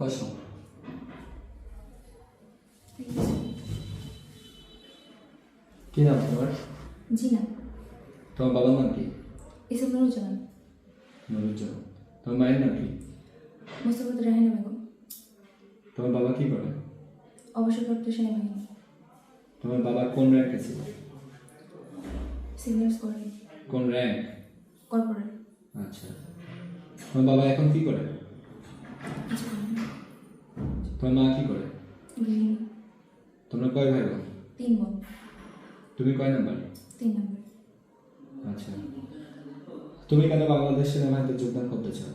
বসো কি নাম তোমার জি না তোমার বাবার নাম কি এসব নুরুজ্জামান নুরুজ্জামান তোমার মায়ের নাম কি মোস্তাফত রাহানা বেগম তোমার বাবা কি করে অবসরপ্রাপ্ত সেনাবাহিনী তোমার বাবা কোন র্যাঙ্কে ছিল সিনিয়র স্কোয়ারে কোন র্যাঙ্ক কর্পোরেট আচ্ছা তোমার বাবা এখন কি করে। তোমার মা কি করে? তোমরা কয় ভাই বোন? তিন বোন। তুমি কয় নাম্বার? তিন নম্বর। আচ্ছা। তুমি কেন বাংলাদেশ সেনাবাহিনীতে যোগদান করতে চাও?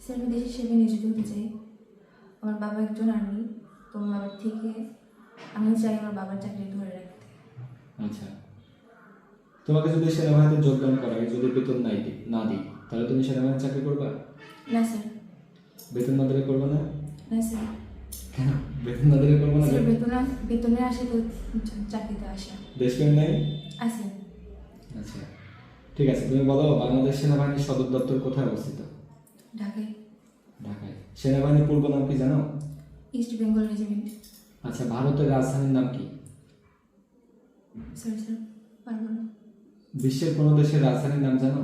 স্যার আমি দেশের সেবায় নিয়োজিত হতে চাই। আমার বাবা একজন আর্মি তো আমার বাবার থেকে আমি চাই আমার বাবার চাকরি ধরে রাখতে। আচ্ছা। তোমাকে যদি সেনাবাহিনীতে যোগদান করায় যদি বেতন নাই না দিই তাহলে তুমি সেনাবাহিনী চাকরি করবা? না স্যার। বেতন না দিলে করবে না? বেতন না দিলে করবে না? বেতন বেতনে আসে তো চাকরিতে আসে। দেশপ্রেম নেই? আছে। আচ্ছা। ঠিক আছে তুমি বলো বাংলাদেশ সেনাবাহিনীর সদর দপ্তর কোথায় অবস্থিত? ঢাকায়। ঢাকায়। সেনাবাহিনীর পূর্ব নাম কি জানো? East Bengal regiment. আচ্ছা ভারতের রাজধানীর নাম কি? বিশ্বের কোনো দেশের রাজধানীর নাম জানো?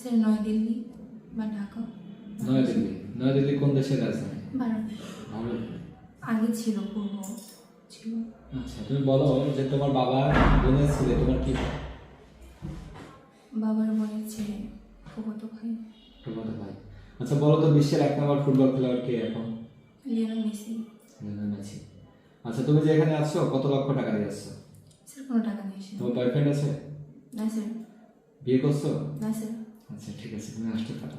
স্যার নয়াদিল্লি। বা ঢাকা নয়াদিল্লি। নয়াদিল্লি কোন দেশের রাজধানী? ভারত আগে ছিল পূর্ব ছিল। আচ্ছা তুমি বলো যে তোমার বাবার বোনের ছেলে তোমার কি? বাবার বোনের ছেলে ফুফতো ভাই। তোমার ভাই। আচ্ছা বলো তো বিশ্বের এক নম্বর ফুটবল খেলোয়াড় কে এখন? Lionel Messi. Lionel Messi. আচ্ছা তুমি যে এখানে আসছো কত লক্ষ টাকা দিয়ে আসছো? স্যার কোনো টাকা নেই তোমার বয়ফ্রেন্ড আছে? না স্যার। বিয়ে করছ? না স্যার। আচ্ছা ঠিক আছে তুমি আসতে পারো।